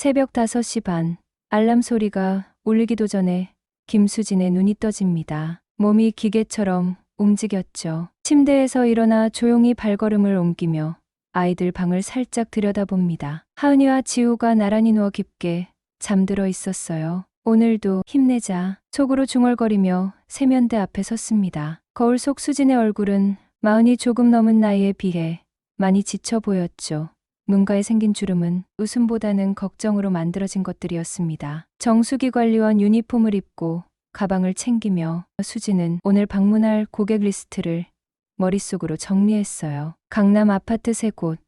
새벽 5시 반, 알람 소리가 울리기도 전에 김수진의 눈이 떠집니다. 몸이 기계처럼 움직였죠. 침대에서 일어나 조용히 발걸음을 옮기며 아이들 방을 살짝 들여다봅니다. 하은이와 지우가 나란히 누워 깊게 잠들어 있었어요. 오늘도 힘내자 속으로 중얼거리며 세면대 앞에 섰습니다. 거울 속 수진의 얼굴은 마흔이 조금 넘은 나이에 비해 많이 지쳐 보였죠. 눈가에 생긴 주름은 웃음보다는 걱정으로 만들어진 것들이었습니다. 정수기 관리원 유니폼을 입고 가방을 챙기며 수지는 오늘 방문할 고객 리스트를 머릿속으로 정리했어요. 강남 아파트 세 곳,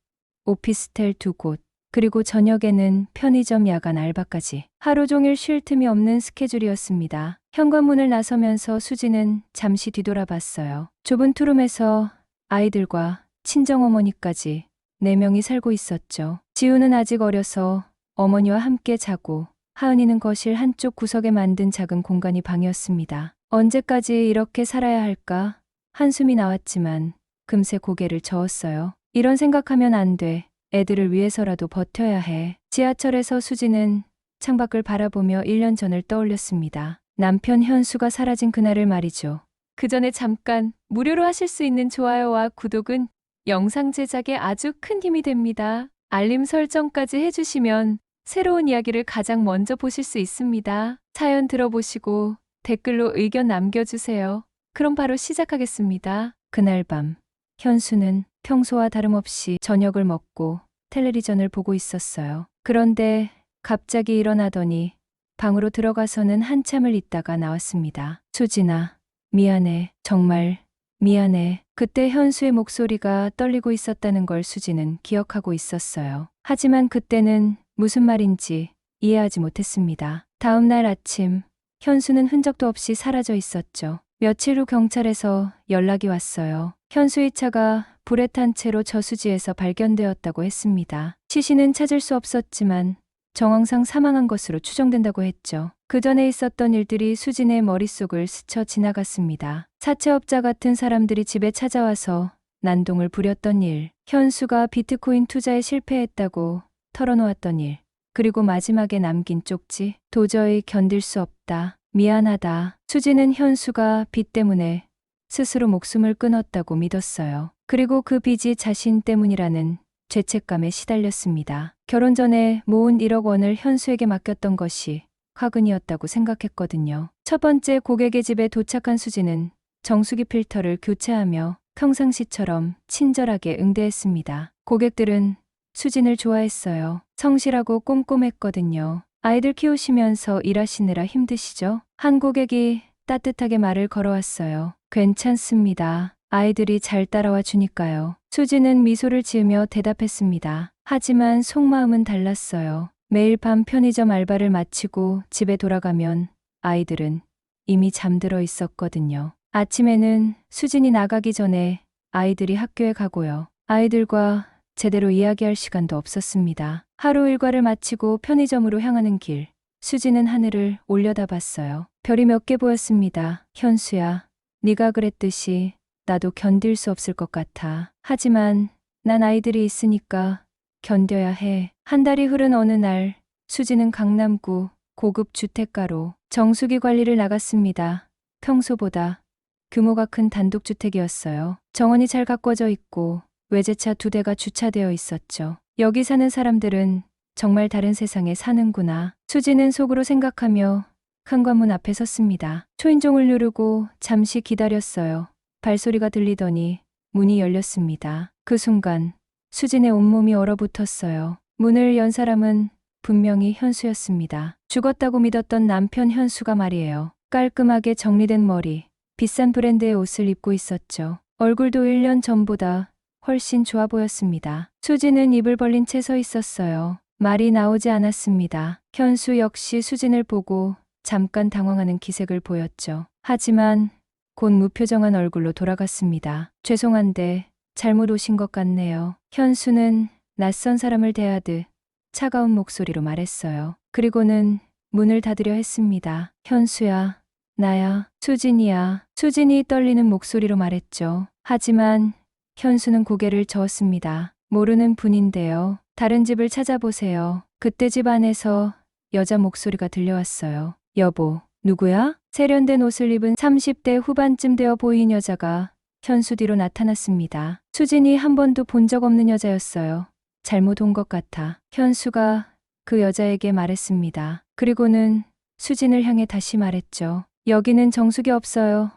오피스텔 두 곳, 그리고 저녁에는 편의점 야간 알바까지 하루 종일 쉴 틈이 없는 스케줄이었습니다. 현관문을 나서면서 수지는 잠시 뒤돌아봤어요. 좁은 투룸에서 아이들과 친정어머니까지 네 명이 살고 있었죠. 지우는 아직 어려서 어머니와 함께 자고 하은이는 거실 한쪽 구석에 만든 작은 공간이 방이었습니다. 언제까지 이렇게 살아야 할까? 한숨이 나왔지만 금세 고개를 저었어요. 이런 생각하면 안 돼. 애들을 위해서라도 버텨야 해. 지하철에서 수지는 창밖을 바라보며 1년 전을 떠올렸습니다. 남편 현수가 사라진 그날을 말이죠. 그 전에 잠깐 무료로 하실 수 있는 좋아요와 구독은 영상 제작에 아주 큰 힘이 됩니다. 알림 설정까지 해주시면 새로운 이야기를 가장 먼저 보실 수 있습니다. 사연 들어보시고 댓글로 의견 남겨주세요. 그럼 바로 시작하겠습니다. 그날 밤, 현수는 평소와 다름없이 저녁을 먹고 텔레비전을 보고 있었어요. 그런데 갑자기 일어나더니 방으로 들어가서는 한참을 있다가 나왔습니다. 수진아, 미안해. 정말 미안해. 그때 현수의 목소리가 떨리고 있었다는 걸 수지는 기억하고 있었어요. 하지만 그때는 무슨 말인지 이해하지 못했습니다. 다음 날 아침, 현수는 흔적도 없이 사라져 있었죠. 며칠 후 경찰에서 연락이 왔어요. 현수의 차가 불에 탄 채로 저수지에서 발견되었다고 했습니다. 시신은 찾을 수 없었지만 정황상 사망한 것으로 추정된다고 했죠. 그 전에 있었던 일들이 수진의 머릿속을 스쳐 지나갔습니다. 사채업자 같은 사람들이 집에 찾아와서 난동을 부렸던 일, 현수가 비트코인 투자에 실패했다고 털어놓았던 일, 그리고 마지막에 남긴 쪽지, 도저히 견딜 수 없다. 미안하다. 수지는 현수가 빚 때문에 스스로 목숨을 끊었다고 믿었어요. 그리고 그 빚이 자신 때문이라는 죄책감에 시달렸습니다. 결혼 전에 모은 1억 원을 현수에게 맡겼던 것이 화근이었다고 생각했거든요. 첫 번째 고객의 집에 도착한 수지는 정수기 필터를 교체하며 평상시처럼 친절하게 응대했습니다. 고객들은 수진을 좋아했어요. 성실하고 꼼꼼했거든요. 아이들 키우시면서 일하시느라 힘드시죠? 한 고객이 따뜻하게 말을 걸어왔어요. 괜찮습니다. 아이들이 잘 따라와 주니까요. 수지는 미소를 지으며 대답했습니다. 하지만 속마음은 달랐어요. 매일 밤 편의점 알바를 마치고 집에 돌아가면 아이들은 이미 잠들어 있었거든요. 아침에는 수진이 나가기 전에 아이들이 학교에 가고요. 아이들과 제대로 이야기할 시간도 없었습니다. 하루 일과를 마치고 편의점으로 향하는 길, 수지는 하늘을 올려다봤어요. 별이 몇 개 보였습니다. 현수야, 네가 그랬듯이 나도 견딜 수 없을 것 같아. 하지만 난 아이들이 있으니까 견뎌야 해. 한 달이 흐른 어느 날, 수지는 강남구 고급 주택가로 정수기 관리를 나갔습니다. 평소보다 규모가 큰 단독주택이었어요. 정원이 잘 가꿔져 있고 외제차 두 대가 주차되어 있었죠. 여기 사는 사람들은 정말 다른 세상에 사는구나. 수지는 속으로 생각하며 현관문 앞에 섰습니다. 초인종을 누르고 잠시 기다렸어요. 발소리가 들리더니 문이 열렸습니다. 그 순간 수진의 온몸이 얼어붙었어요. 문을 연 사람은 분명히 현수였습니다. 죽었다고 믿었던 남편 현수가 말이에요. 깔끔하게 정리된 머리, 비싼 브랜드의 옷을 입고 있었죠. 얼굴도 1년 전보다 훨씬 좋아 보였습니다. 수진은 입을 벌린 채 서 있었어요. 말이 나오지 않았습니다. 현수 역시 수진을 보고 잠깐 당황하는 기색을 보였죠. 하지만 곧 무표정한 얼굴로 돌아갔습니다. 죄송한데 잘못 오신 것 같네요. 현수는 낯선 사람을 대하듯 차가운 목소리로 말했어요. 그리고는 문을 닫으려 했습니다. 현수야, 나야, 수진이야. 수진이 떨리는 목소리로 말했죠. 하지만 현수는 고개를 저었습니다. 모르는 분인데요. 다른 집을 찾아보세요. 그때 집 안에서 여자 목소리가 들려왔어요. 여보, 누구야? 세련된 옷을 입은 30대 후반쯤 되어 보인 여자가 현수 뒤로 나타났습니다. 수진이 한 번도 본 적 없는 여자였어요. 잘못 온 것 같아. 현수가 그 여자에게 말했습니다. 그리고는 수진을 향해 다시 말했죠. 여기는 정수기 없어요.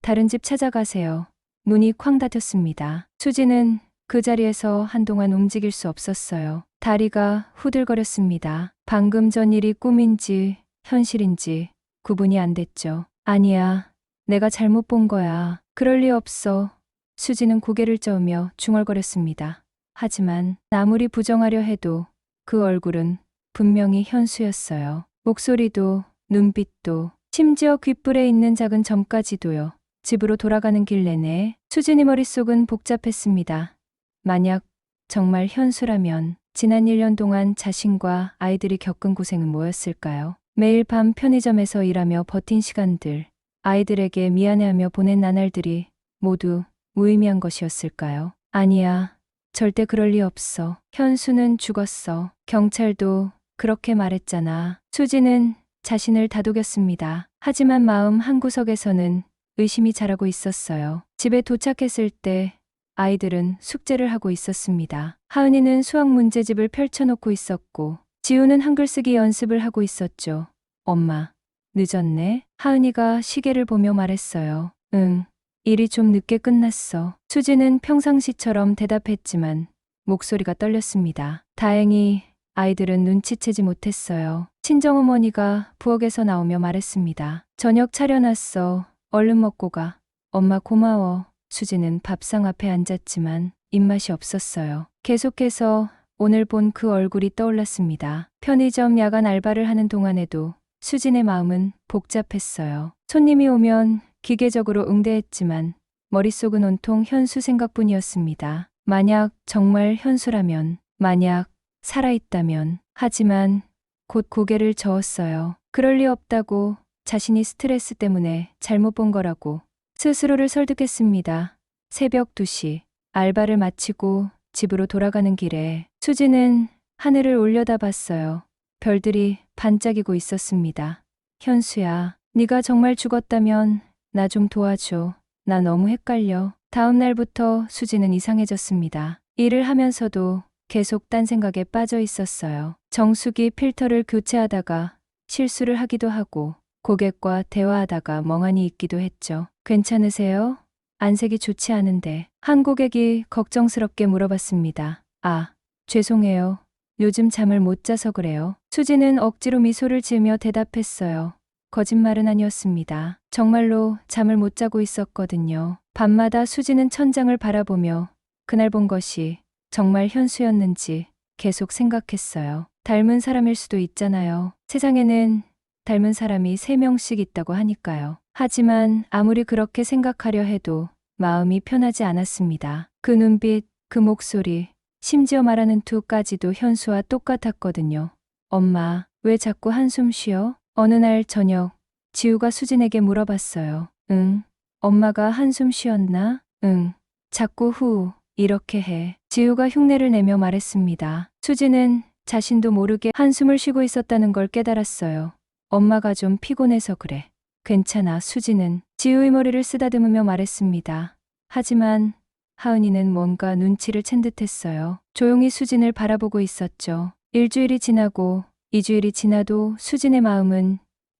다른 집 찾아가세요. 문이 쾅 닫혔습니다. 수진은 그 자리에서 한동안 움직일 수 없었어요. 다리가 후들거렸습니다. 방금 전 일이 꿈인지 현실인지 구분이 안 됐죠. 아니야. 내가 잘못 본 거야. 그럴 리 없어. 수지는 고개를 저으며 중얼거렸습니다. 하지만 아무리 부정하려 해도 그 얼굴은 분명히 현수였어요. 목소리도 눈빛도 심지어 귓불에 있는 작은 점까지도요. 집으로 돌아가는 길 내내 수진이 머릿속은 복잡했습니다. 만약 정말 현수라면 지난 1년 동안 자신과 아이들이 겪은 고생은 뭐였을까요? 매일 밤 편의점에서 일하며 버틴 시간들, 아이들에게 미안해하며 보낸 나날들이 모두 무의미한 것이었을까요? 아니야. 절대 그럴 리 없어. 현수는 죽었어. 경찰도 그렇게 말했잖아. 수지는 자신을 다독였습니다. 하지만 마음 한구석에서는 의심이 자라고 있었어요. 집에 도착했을 때 아이들은 숙제를 하고 있었습니다. 하은이는 수학 문제집을 펼쳐놓고 있었고, 지우는 한글 쓰기 연습을 하고 있었죠. 엄마, 늦었네? 하은이가 시계를 보며 말했어요. 응, 일이 좀 늦게 끝났어. 수지는 평상시처럼 대답했지만, 목소리가 떨렸습니다. 다행히 아이들은 눈치채지 못했어요. 친정어머니가 부엌에서 나오며 말했습니다. 저녁 차려놨어. 얼른 먹고 가. 엄마 고마워. 수지는 밥상 앞에 앉았지만 입맛이 없었어요. 계속해서 오늘 본 그 얼굴이 떠올랐습니다. 편의점 야간 알바를 하는 동안에도 수진의 마음은 복잡했어요. 손님이 오면 기계적으로 응대했지만 머릿속은 온통 현수 생각뿐이었습니다. 만약 정말 현수라면, 만약 살아있다면, 하지만 곧 고개를 저었어요. 그럴 리 없다고 자신이 스트레스 때문에 잘못 본 거라고 스스로를 설득했습니다. 새벽 2시 알바를 마치고 집으로 돌아가는 길에 수지는 하늘을 올려다 봤어요. 별들이 반짝이고 있었습니다. 현수야, 네가 정말 죽었다면 나 좀 도와줘. 나 너무 헷갈려. 다음 날부터 수지는 이상해졌습니다. 일을 하면서도 계속 딴 생각에 빠져 있었어요. 정수기 필터를 교체하다가 실수를 하기도 하고 고객과 대화하다가 멍하니 있기도 했죠. 괜찮으세요? 안색이 좋지 않은데 한 고객이 걱정스럽게 물어봤습니다. 아, 죄송해요. 요즘 잠을 못 자서 그래요. 수지는 억지로 미소를 지으며 대답했어요. 거짓말은 아니었습니다. 정말로 잠을 못 자고 있었거든요. 밤마다 수지는 천장을 바라보며 그날 본 것이 정말 현수였는지 계속 생각했어요. 닮은 사람일 수도 있잖아요. 세상에는 닮은 사람이 3명씩 있다고 하니까요. 하지만 아무리 그렇게 생각하려 해도 마음이 편하지 않았습니다. 그 눈빛, 그 목소리, 심지어 말하는 투까지도 현수와 똑같았거든요. 엄마, 왜 자꾸 한숨 쉬어? 어느 날 저녁, 지우가 수진에게 물어봤어요. 응. 엄마가 한숨 쉬었나? 응. 자꾸 후, 이렇게 해. 지우가 흉내를 내며 말했습니다. 수지는 자신도 모르게 한숨을 쉬고 있었다는 걸 깨달았어요. 엄마가 좀 피곤해서 그래. 괜찮아, 수지는 지우의 머리를 쓰다듬으며 말했습니다. 하지만 하은이는 뭔가 눈치를 챈 듯했어요. 조용히 수진을 바라보고 있었죠. 일주일이 지나고 이주일이 지나도 수진의 마음은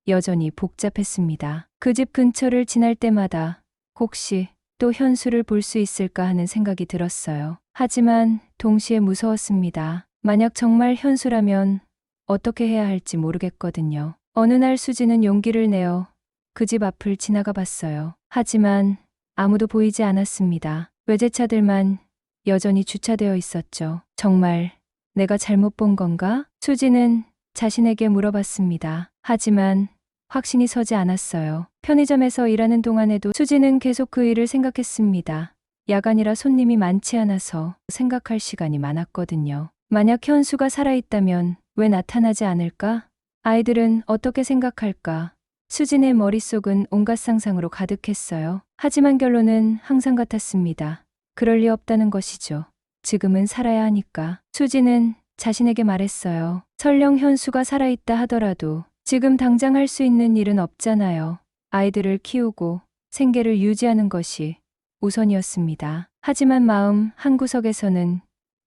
여전히 복잡했습니다. 그 집 근처를 지날 때마다 혹시 또 현수를 볼 수 있을까 하는 생각이 들었어요. 하지만 동시에 무서웠습니다. 만약 정말 현수라면 어떻게 해야 할지 모르겠거든요. 어느 날 수지는 용기를 내어 그 집 앞을 지나가 봤어요. 하지만 아무도 보이지 않았습니다. 외제차들만 여전히 주차되어 있었죠. 정말 내가 잘못 본 건가? 수지는 자신에게 물어봤습니다. 하지만 확신이 서지 않았어요. 편의점에서 일하는 동안에도 수지는 계속 그 일을 생각했습니다. 야간이라 손님이 많지 않아서 생각할 시간이 많았거든요. 만약 현수가 살아있다면 왜 나타나지 않을까? 아이들은 어떻게 생각할까? 수진의 머릿속은 온갖 상상으로 가득했어요. 하지만 결론은 항상 같았습니다. 그럴 리 없다는 것이죠. 지금은 살아야 하니까. 수지는 자신에게 말했어요. 설령 현수가 살아있다 하더라도 지금 당장 할 수 있는 일은 없잖아요. 아이들을 키우고 생계를 유지하는 것이 우선이었습니다. 하지만 마음 한구석에서는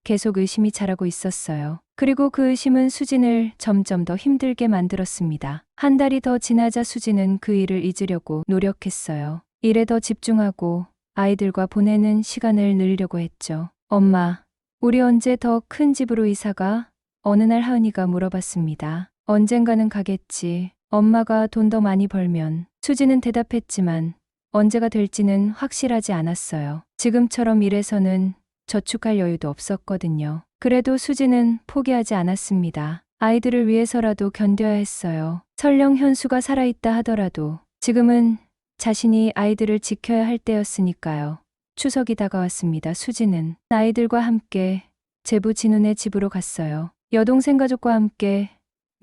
계속 의심이 자라고 있었어요. 그리고 그 의심은 수진을 점점 더 힘들게 만들었습니다. 한 달이 더 지나자 수진은 그 일을 잊으려고 노력했어요. 일에 더 집중하고 아이들과 보내는 시간을 늘리려고 했죠. 엄마, 우리 언제 더 큰 집으로 이사가? 어느 날 하은이가 물어봤습니다. 언젠가는 가겠지. 엄마가 돈 더 많이 벌면. 수지는 대답했지만 언제가 될지는 확실하지 않았어요. 지금처럼 일에서는 저축할 여유도 없었거든요. 그래도 수지는 포기하지 않았습니다. 아이들을 위해서라도 견뎌야 했어요. 설령 현수가 살아있다 하더라도 지금은 자신이 아이들을 지켜야 할 때였으니까요. 추석이 다가왔습니다. 수지는 아이들과 함께 제부 진훈의 집으로 갔어요. 여동생 가족과 함께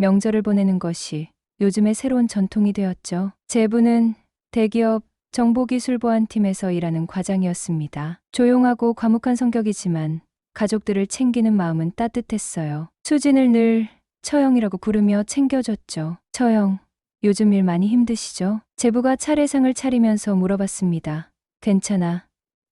명절을 보내는 것이 요즘의 새로운 전통이 되었죠. 제부는 대기업 정보기술보안팀에서 일하는 과장이었습니다. 조용하고 과묵한 성격이지만 가족들을 챙기는 마음은 따뜻했어요. 수진을 늘 처형이라고 부르며 챙겨줬죠. 처형, 요즘 일 많이 힘드시죠? 제부가 차례상을 차리면서 물어봤습니다. 괜찮아.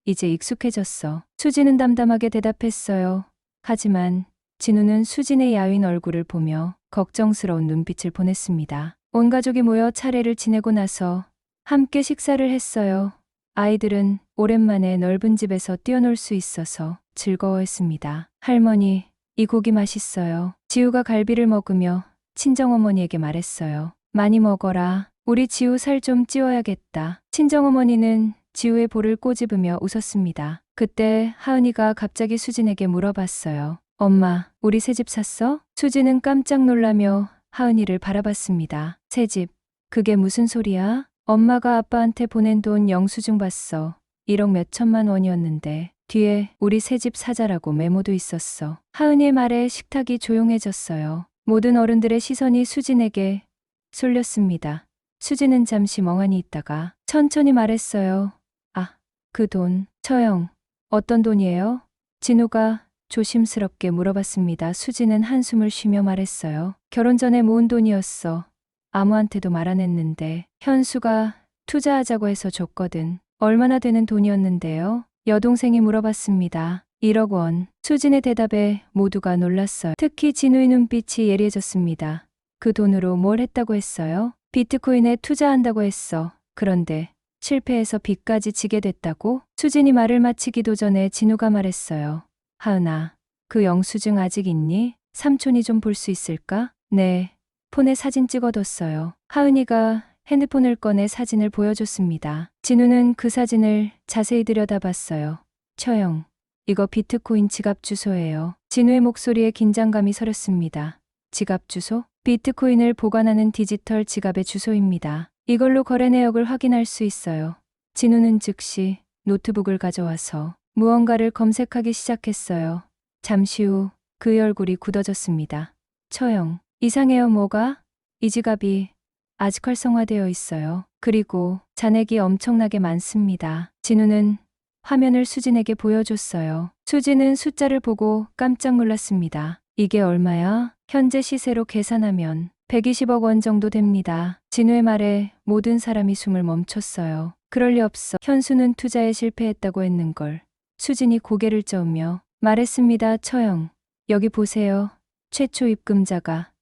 이제 익숙해졌어. 수진은 담담하게 대답했어요. 하지만 진우는 수진의 야윈 얼굴을 보며 걱정스러운 눈빛을 보냈습니다. 온 가족이 모여 차례를 지내고 나서 함께 식사를 했어요. 아이들은 오랜만에 넓은 집에서 뛰어놀 수 있어서 즐거워했습니다. 할머니, 이 고기 맛있어요. 지우가 갈비를 먹으며 친정어머니에게 말했어요. 많이 먹어라. 우리 지우 살 좀 찌워야겠다. 친정어머니는 지우의 볼을 꼬집으며 웃었습니다. 그때 하은이가 갑자기 수진에게 물어봤어요. 엄마, 우리 새집 샀어? 수진은 깜짝 놀라며 하은이를 바라봤습니다. 새 집, 그게 무슨 소리야? 엄마가 아빠한테 보낸 돈 영수증 봤어. 1억 몇천만 원이었는데 뒤에 우리 새집 사자라고 메모도 있었어. 하은이의 말에 식탁이 조용해졌어요. 모든 어른들의 시선이 수진에게 쏠렸습니다. 수진은 잠시 멍하니 있다가 천천히 말했어요. 아, 그 돈, 처형, 어떤 돈이에요? 진우가 조심스럽게 물어봤습니다. 수진은 한숨을 쉬며 말했어요. 결혼 전에 모은 돈이었어. 아무한테도 말 안 했는데 현수가 투자하자고 해서 줬거든. 얼마나 되는 돈이었는데요? 여동생이 물어봤습니다. 1억 원. 수진의 대답에 모두가 놀랐어요. 특히 진우의 눈빛이 예리해졌습니다. 그 돈으로 뭘 했다고 했어요? 비트코인에 투자한다고 했어. 그런데 실패해서 빚까지 지게 됐다고? 수진이 말을 마치기도 전에 진우가 말했어요. 하은아, 그 영수증 아직 있니? 삼촌이 좀 볼 수 있을까? 네. 폰에 사진 찍어뒀어요. 하은이가 핸드폰을 꺼내 사진을 보여줬습니다. 진우는 그 사진을 자세히 들여다봤어요. 처형, 이거 비트코인 지갑 주소예요. 진우의 목소리에 긴장감이 서렸습니다. 지갑 주소? 비트코인을 보관하는 디지털 지갑의 주소입니다. 이걸로 거래 내역을 확인할 수 있어요. 진우는 즉시 노트북을 가져와서 무언가를 검색하기 시작했어요. 잠시 후 그의 얼굴이 굳어졌습니다. 처형, 이상해요 뭐가? 이 지갑이 아직 활성화되어 있어요. 그리고 잔액이 엄청나게 많습니다. 진우는 화면을 수진에게 보여줬어요. 수진은 숫자를 보고 깜짝 놀랐습니다. 이게 얼마야? 현재 시세로 계산하면 120억 원 정도 됩니다. 진우의 말에 모든 사람이 숨을 멈췄어요. 그럴 리 없어. 현수는 투자에 실패했다고 했는 걸. 수진이 고개를 저으며 말했습니다. 처형. 여기 보세요. 최초 입금자가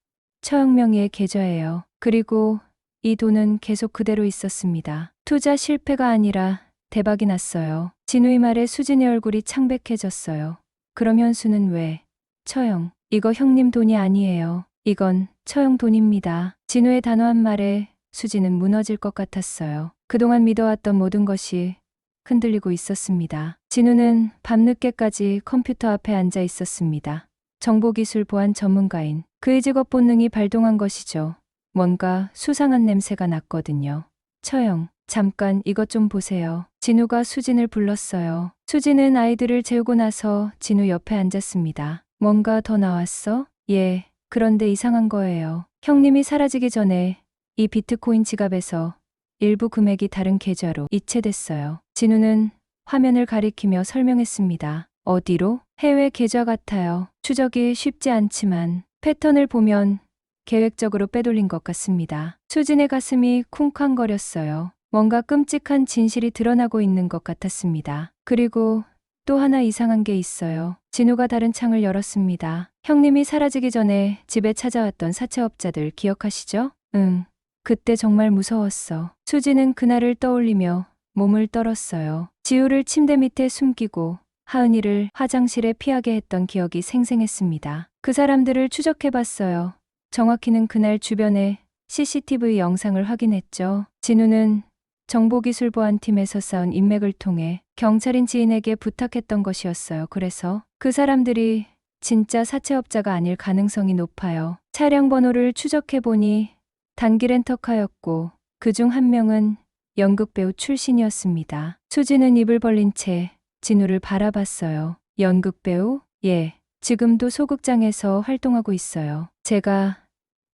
처형 명의의 계좌예요. 그리고 이 돈은 계속 그대로 있었습니다. 투자 실패가 아니라 대박이 났어요. 진우의 말에 수진의 얼굴이 창백해졌어요. 그럼 현수는 왜? 처형, 이거 형님 돈이 아니에요. 이건 처형 돈입니다. 진우의 단호한 말에 수진은 무너질 것 같았어요. 그동안 믿어왔던 모든 것이 흔들리고 있었습니다. 진우는 밤늦게까지 컴퓨터 앞에 앉아 있었습니다. 정보기술 보안 전문가인 그의 직업 본능이 발동한 것이죠. 뭔가 수상한 냄새가 났거든요. 처형, 잠깐 이것 좀 보세요. 진우가 수진을 불렀어요. 수진은 아이들을 재우고 나서 진우 옆에 앉았습니다. 뭔가 더 나왔어? 예, 그런데 이상한 거예요. 형님이 사라지기 전에 이 비트코인 지갑에서 일부 금액이 다른 계좌로 이체됐어요. 진우는 화면을 가리키며 설명했습니다. 어디로? 해외 계좌 같아요. 추적이 쉽지 않지만 패턴을 보면 계획적으로 빼돌린 것 같습니다. 수진의 가슴이 쿵쾅거렸어요. 뭔가 끔찍한 진실이 드러나고 있는 것 같았습니다. 그리고 또 하나 이상한 게 있어요. 진우가 다른 창을 열었습니다. 형님이 사라지기 전에 집에 찾아왔던 사채업자들 기억하시죠? 응. 그때 정말 무서웠어. 수지는 그날을 떠올리며 몸을 떨었어요. 지우를 침대 밑에 숨기고 하은이를 화장실에 피하게 했던 기억이 생생했습니다. 그 사람들을 추적해봤어요. 정확히는 그날 주변에 CCTV 영상을 확인했죠. 진우는 정보기술보안 팀에서 쌓은 인맥을 통해 경찰인 지인에게 부탁했던 것이었어요. 그래서 그 사람들이 진짜 사채업자가 아닐 가능성이 높아요. 차량 번호를 추적해보니 단기 렌터카였고 그중 한 명은 연극 배우 출신이었습니다. 수지는 입을 벌린 채 진우를 바라봤어요. 연극 배우? 예. 지금도 소극장에서 활동하고 있어요. 제가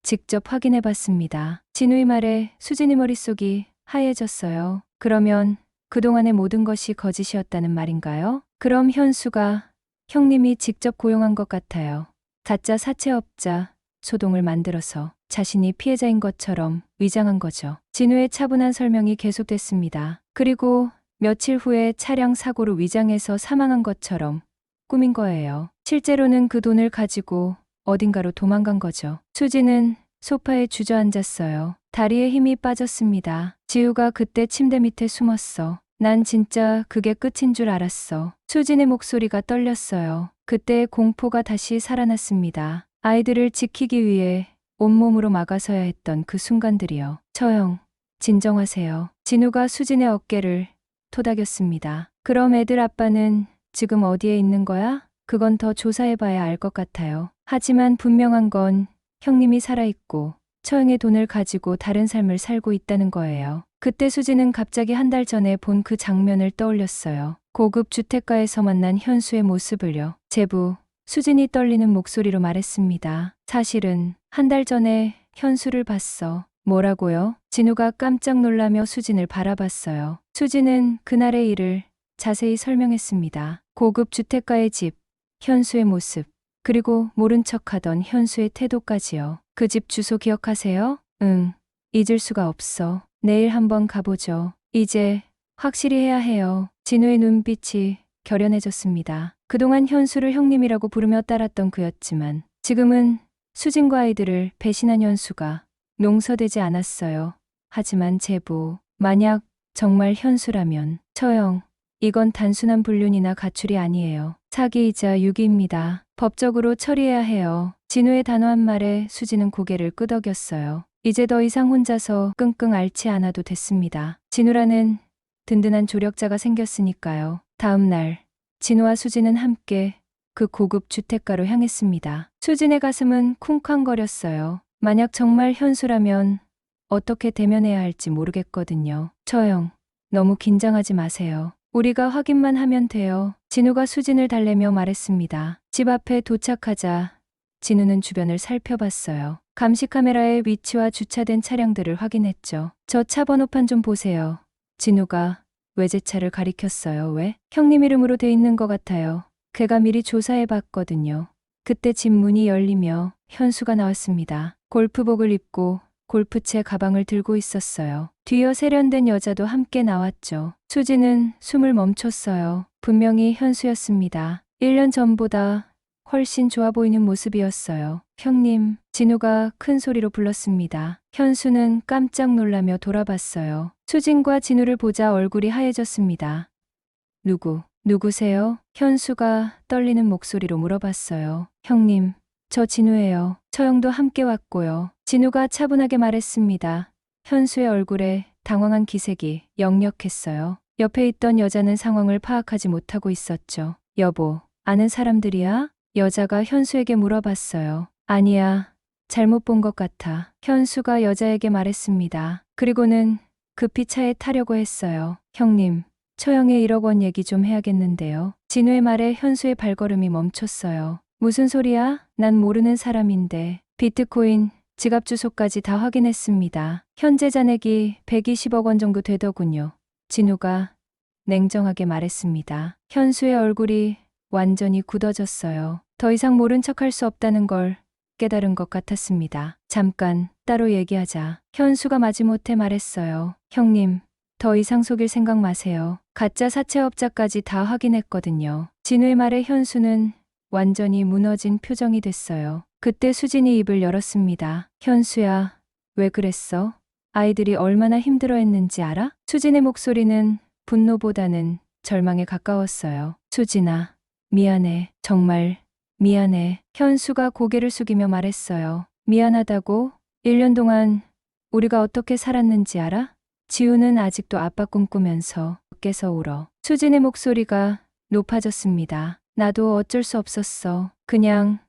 직접 확인해 봤습니다. 진우의 말에 수진이 머릿속이 하얘졌어요. 그러면 그동안의 모든 것이 거짓이었다는 말인가요? 그럼 현수가 형님이 직접 고용한 것 같아요. 가짜 사채업자 소동을 만들어서 자신이 피해자인 것처럼 위장한 거죠. 진우의 차분한 설명이 계속됐습니다. 그리고 며칠 후에 차량 사고로 위장해서 사망한 것처럼 꾸민 거예요. 실제로는 그 돈을 가지고 어딘가로 도망간 거죠. 수지는 소파에 주저앉았어요. 다리에 힘이 빠졌습니다. 지우가 그때 침대 밑에 숨었어. 난 진짜 그게 끝인 줄 알았어. 수진의 목소리가 떨렸어요. 그때 공포가 다시 살아났습니다. 아이들을 지키기 위해 온몸으로 막아서야 했던 그 순간들이요. 처형, 진정하세요. 진우가 수진의 어깨를 토닥였습니다. 그럼 애들 아빠는 지금 어디에 있는 거야? 그건 더 조사해봐야 알 것 같아요. 하지만 분명한 건 형님이 살아있고 처형의 돈을 가지고 다른 삶을 살고 있다는 거예요. 그때 수지는 갑자기 한 달 전에 본 그 장면을 떠올렸어요. 고급 주택가에서 만난 현수의 모습을요. 제부, 수진이 떨리는 목소리로 말했습니다. 사실은 한 달 전에 현수를 봤어. 뭐라고요? 진우가 깜짝 놀라며 수진을 바라봤어요. 수진은 그날의 일을 자세히 설명했습니다. 고급 주택가의 집, 현수의 모습, 그리고 모른 척 하던 현수의 태도까지요. 그 집 주소 기억하세요? 응. 잊을 수가 없어. 내일 한번 가보죠. 이제 확실히 해야 해요. 진우의 눈빛이 결연해졌습니다. 그동안 현수를 형님이라고 부르며 따랐던 그였지만 지금은 수진과 아이들을 배신한 현수가 용서되지 않았어요. 하지만 제보, 만약 정말 현수라면 처형, 이건 단순한 불륜이나 가출이 아니에요. 사기이자 유기입니다. 법적으로 처리해야 해요. 진우의 단호한 말에 수지는 고개를 끄덕였어요. 이제 더 이상 혼자서 끙끙 앓지 않아도 됐습니다. 진우라는 든든한 조력자가 생겼으니까요. 다음 날, 진우와 수지는 함께 그 고급 주택가로 향했습니다. 수진의 가슴은 쿵쾅거렸어요. 만약 정말 현수라면 어떻게 대면해야 할지 모르겠거든요. 처형, 너무 긴장하지 마세요. 우리가 확인만 하면 돼요. 진우가 수진을 달래며 말했습니다. 집 앞에 도착하자 진우는 주변을 살펴봤어요. 감시 카메라의 위치와 주차된 차량들을 확인했죠. 저 차 번호판 좀 보세요. 진우가 외제차를 가리켰어요. 왜? 형님 이름으로 돼 있는 것 같아요. 걔가 미리 조사해 봤거든요. 그때 집 문이 열리며 현수가 나왔습니다. 골프복을 입고 골프채 가방을 들고 있었어요. 뒤어 세련된 여자도 함께 나왔죠. 수지는 숨을 멈췄어요. 분명히 현수였습니다. 1년 전보다 훨씬 좋아 보이는 모습이었어요. 형님, 진우가 큰 소리로 불렀습니다. 현수는 깜짝 놀라며 돌아봤어요. 수진과 진우를 보자 얼굴이 하얘졌습니다. 누구, 누구세요? 현수가 떨리는 목소리로 물어봤어요. 형님, 저 진우예요. 처형도 함께 왔고요. 진우가 차분하게 말했습니다. 현수의 얼굴에 당황한 기색이 역력했어요. 옆에 있던 여자는 상황을 파악하지 못하고 있었죠. 여보, 아는 사람들이야? 여자가 현수에게 물어봤어요. 아니야. 잘못 본 것 같아. 현수가 여자에게 말했습니다. 그리고는 급히 차에 타려고 했어요. 형님, 처형의 1억 원 얘기 좀 해야겠는데요. 진우의 말에 현수의 발걸음이 멈췄어요. 무슨 소리야? 난 모르는 사람인데. 비트코인, 지갑 주소까지 다 확인했습니다. 현재 잔액이 120억 원 정도 되더군요. 진우가 냉정하게 말했습니다. 현수의 얼굴이 완전히 굳어졌어요. 더 이상 모른 척할 수 없다는 걸 깨달은 것 같았습니다. 잠깐 따로 얘기하자. 현수가 마지못해 말했어요. 형님, 더 이상 속일 생각 마세요. 가짜 사채업자까지 다 확인했거든요. 진우의 말에 현수는 완전히 무너진 표정이 됐어요. 그때 수진이 입을 열었습니다. 현수야, 왜 그랬어? 아이들이 얼마나 힘들어 했는지 알아? 수진의 목소리는 분노보다는 절망에 가까웠어요. 수진아, 미안해. 정말 미안해. 현수가 고개를 숙이며 말했어요. 미안하다고? 1년 동안 우리가 어떻게 살았는지 알아? 지우는 아직도 아빠 꿈꾸면서 깨서 울어. 수진의 목소리가 높아졌습니다. 나도 어쩔 수 없었어. 그냥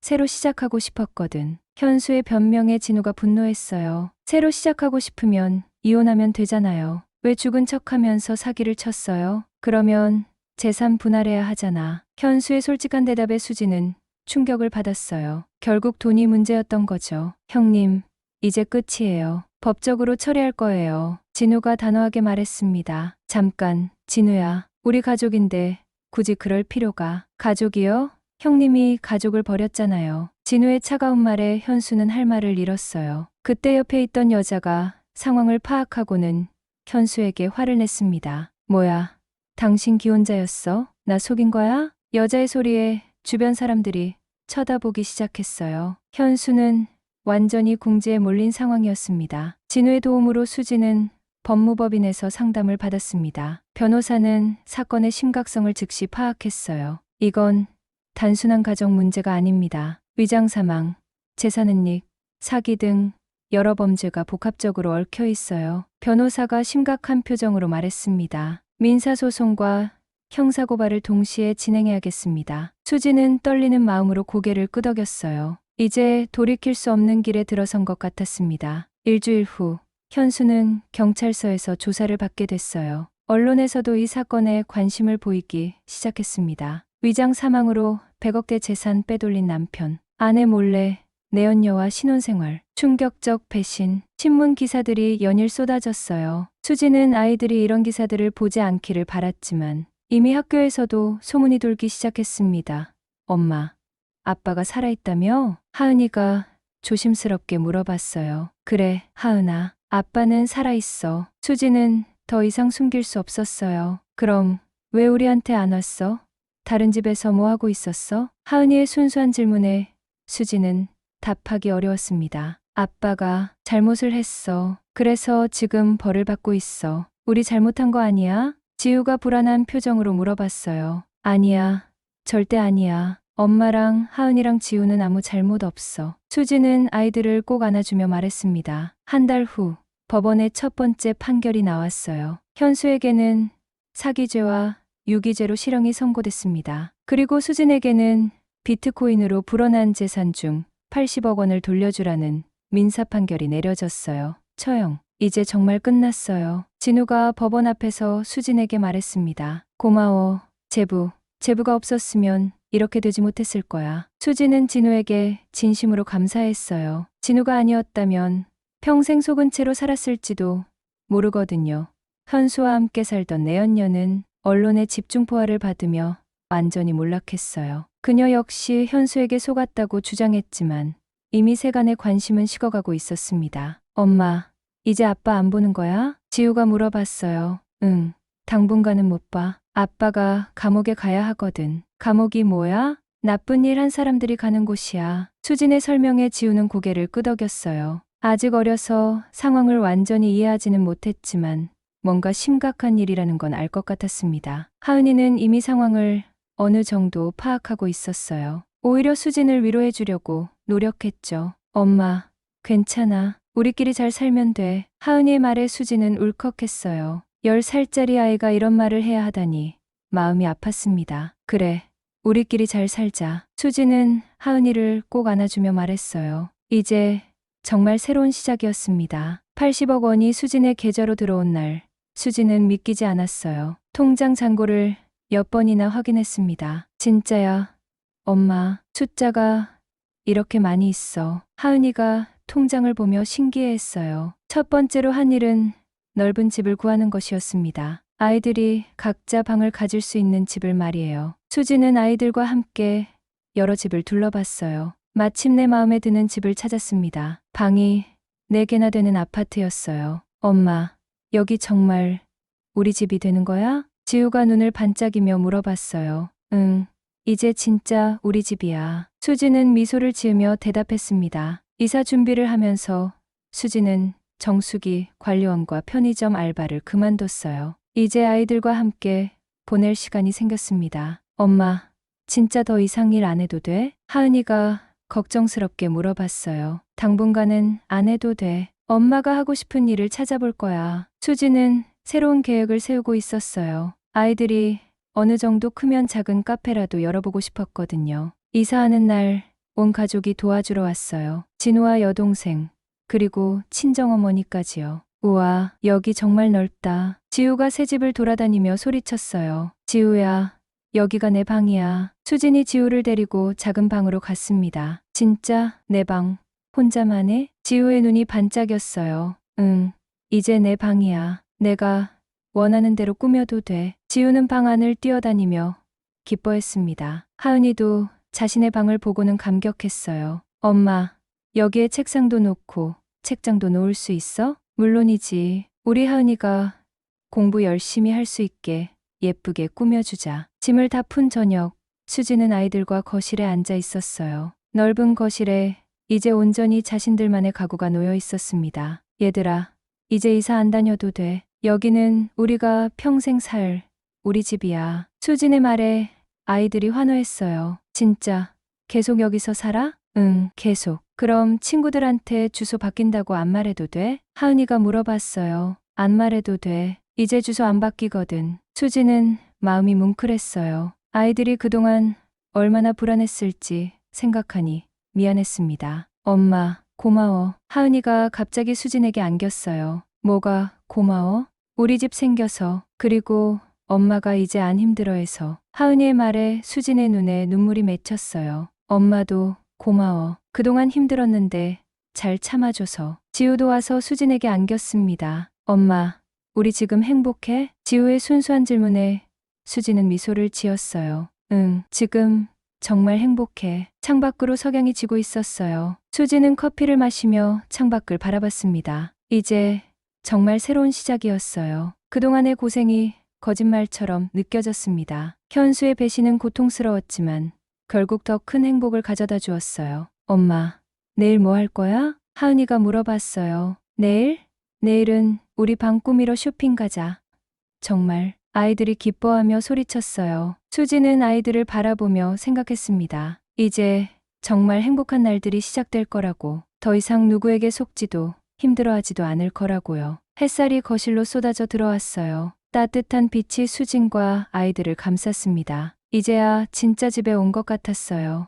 새로 시작하고 싶었거든. 현수의 변명에 진우가 분노했어요. 새로 시작하고 싶으면 이혼하면 되잖아요. 왜 죽은 척 하면서 사기를 쳤어요? 그러면 재산 분할해야 하잖아. 현수의 솔직한 대답에 수지는 충격을 받았어요. 결국 돈이 문제였던 거죠. 형님, 이제 끝이에요. 법적으로 처리할 거예요. 진우가 단호하게 말했습니다. 잠깐, 진우야. 우리 가족인데 굳이 그럴 필요가. 가족이요? 형님이 가족을 버렸잖아요. 진우의 차가운 말에 현수는 할 말을 잃었어요. 그때 옆에 있던 여자가 상황을 파악하고는 현수에게 화를 냈습니다. 뭐야? 당신 기혼자였어? 나 속인 거야? 여자의 소리에 주변 사람들이 쳐다보기 시작했어요. 현수는 완전히 궁지에 몰린 상황이었습니다. 진우의 도움으로 수지는 법무법인에서 상담을 받았습니다. 변호사는 사건의 심각성을 즉시 파악했어요. 이건 단순한 가정 문제가 아닙니다. 위장 사망, 재산 은닉, 사기 등 여러 범죄가 복합적으로 얽혀 있어요. 변호사가 심각한 표정으로 말했습니다. 민사소송과 형사고발을 동시에 진행해야겠습니다. 수지는 떨리는 마음으로 고개를 끄덕였어요. 이제 돌이킬 수 없는 길에 들어선 것 같았습니다. 일주일 후, 현수는 경찰서에서 조사를 받게 됐어요. 언론에서도 이 사건에 관심을 보이기 시작했습니다. 위장 사망으로 100억대 재산 빼돌린 남편, 아내 몰래 내연녀와 신혼생활, 충격적 배신, 신문 기사들이 연일 쏟아졌어요. 수지는 아이들이 이런 기사들을 보지 않기를 바랐지만 이미 학교에서도 소문이 돌기 시작했습니다. 엄마, 아빠가 살아있다며? 하은이가 조심스럽게 물어봤어요. 그래, 하은아, 아빠는 살아있어. 수지는 더 이상 숨길 수 없었어요. 그럼 왜 우리한테 안 왔어? 다른 집에서 뭐 하고 있었어? 하은이의 순수한 질문에 수지는 답하기 어려웠습니다. 아빠가 잘못을 했어. 그래서 지금 벌을 받고 있어. 우리 잘못한 거 아니야? 지우가 불안한 표정으로 물어봤어요. 아니야. 절대 아니야. 엄마랑 하은이랑 지우는 아무 잘못 없어. 수지는 아이들을 꼭 안아주며 말했습니다. 한 달 후, 법원의 첫 번째 판결이 나왔어요. 현수에게는 사기죄와 유기죄로 실형이 선고됐습니다. 그리고 수진에게는 비트코인으로 불어난 재산 중 80억 원을 돌려주라는 민사 판결이 내려졌어요. 처형, 이제 정말 끝났어요. 진우가 법원 앞에서 수진에게 말했습니다. 고마워, 제부. 제부가 없었으면 이렇게 되지 못했을 거야. 수진은 진우에게 진심으로 감사했어요. 진우가 아니었다면 평생 속은 채로 살았을지도 모르거든요. 현수와 함께 살던 내연녀는 언론의 집중 포화를 받으며 완전히 몰락했어요. 그녀 역시 현수에게 속았다고 주장했지만 이미 세간의 관심은 식어가고 있었습니다. 엄마, 이제 아빠 안 보는 거야? 지우가 물어봤어요. 응, 당분간은 못 봐. 아빠가 감옥에 가야 하거든. 감옥이 뭐야? 나쁜 일 한 사람들이 가는 곳이야. 수진의 설명에 지우는 고개를 끄덕였어요. 아직 어려서 상황을 완전히 이해하지는 못했지만 뭔가 심각한 일이라는 건 알 것 같았습니다. 하은이는 이미 상황을 어느 정도 파악하고 있었어요. 오히려 수진을 위로해 주려고 노력했죠. 엄마, 괜찮아. 우리끼리 잘 살면 돼. 하은이의 말에 수진은 울컥했어요. 10살짜리 아이가 이런 말을 해야 하다니 마음이 아팠습니다. 그래, 우리끼리 잘 살자. 수진은 하은이를 꼭 안아주며 말했어요. 이제 정말 새로운 시작이었습니다. 80억 원이 수진의 계좌로 들어온 날, 수진은 믿기지 않았어요. 통장 잔고를 몇 번이나 확인했습니다. 진짜야. 엄마, 숫자가 이렇게 많이 있어. 하은이가 통장을 보며 신기해했어요. 첫 번째로 한 일은 넓은 집을 구하는 것이었습니다. 아이들이 각자 방을 가질 수 있는 집을 말이에요. 수지는 아이들과 함께 여러 집을 둘러봤어요. 마침내 마음에 드는 집을 찾았습니다. 방이 4개나 되는 아파트였어요. 엄마, 여기 정말 우리 집이 되는 거야? 지우가 눈을 반짝이며 물어봤어요. 응, 이제 진짜 우리 집이야. 수지는 미소를 지으며 대답했습니다. 이사 준비를 하면서 수지는 정수기, 관리원과 편의점 알바를 그만뒀어요. 이제 아이들과 함께 보낼 시간이 생겼습니다. 엄마, 진짜 더 이상 일 안 해도 돼? 하은이가 걱정스럽게 물어봤어요. 당분간은 안 해도 돼. 엄마가 하고 싶은 일을 찾아볼 거야. 수지는 새로운 계획을 세우고 있었어요. 아이들이 어느 정도 크면 작은 카페라도 열어보고 싶었거든요. 이사하는 날 온 가족이 도와주러 왔어요. 진우와 여동생, 그리고 친정어머니까지요. 우와, 여기 정말 넓다. 지우가 새 집을 돌아다니며 소리쳤어요. 지우야, 여기가 내 방이야. 수진이 지우를 데리고 작은 방으로 갔습니다. 진짜 내 방. 혼자만 해? 지우의 눈이 반짝였어요. 응, 이제 내 방이야. 내가 원하는 대로 꾸며도 돼. 지우는 방 안을 뛰어다니며 기뻐했습니다. 하은이도 자신의 방을 보고는 감격했어요. 엄마, 여기에 책상도 놓고 책장도 놓을 수 있어? 물론이지. 우리 하은이가 공부 열심히 할 수 있게 예쁘게 꾸며주자. 짐을 다 푼 저녁, 수지는 아이들과 거실에 앉아 있었어요. 넓은 거실에 이제 온전히 자신들만의 가구가 놓여 있었습니다. 얘들아, 이제 이사 안 다녀도 돼. 여기는 우리가 평생 살 우리 집이야. 수진의 말에 아이들이 환호했어요. 진짜 계속 여기서 살아? 응, 계속. 그럼 친구들한테 주소 바뀐다고 안 말해도 돼? 하은이가 물어봤어요. 안 말해도 돼. 이제 주소 안 바뀌거든. 수지는 마음이 뭉클했어요. 아이들이 그동안 얼마나 불안했을지 생각하니 미안했습니다. 엄마, 고마워. 하은이가 갑자기 수진에게 안겼어요. 뭐가 고마워? 우리 집 생겨서. 그리고 엄마가 이제 안 힘들어해서. 하은이의 말에 수진의 눈에 눈물이 맺혔어요. 엄마도 고마워. 그동안 힘들었는데 잘 참아줘서. 지우도 와서 수진에게 안겼습니다. 엄마, 우리 지금 행복해? 지우의 순수한 질문에 수지는 미소를 지었어요. 응, 지금 정말 행복해. 창밖으로 석양이 지고 있었어요. 수지는 커피를 마시며 창밖을 바라봤습니다. 이제 정말 새로운 시작이었어요. 그동안의 고생이 거짓말처럼 느껴졌습니다. 현수의 배신은 고통스러웠지만 결국 더 큰 행복을 가져다 주었어요. 엄마, 내일 뭐 할 거야? 하은이가 물어봤어요. 내일? 내일은 우리 방 꾸미러 쇼핑 가자. 정말 아이들이 기뻐하며 소리쳤어요. 수지는 아이들을 바라보며 생각했습니다. 이제 정말 행복한 날들이 시작될 거라고. 더 이상 누구에게 속지도 힘들어하지도 않을 거라고요. 햇살이 거실로 쏟아져 들어왔어요. 따뜻한 빛이 수진과 아이들을 감쌌습니다. 이제야 진짜 집에 온 것 같았어요.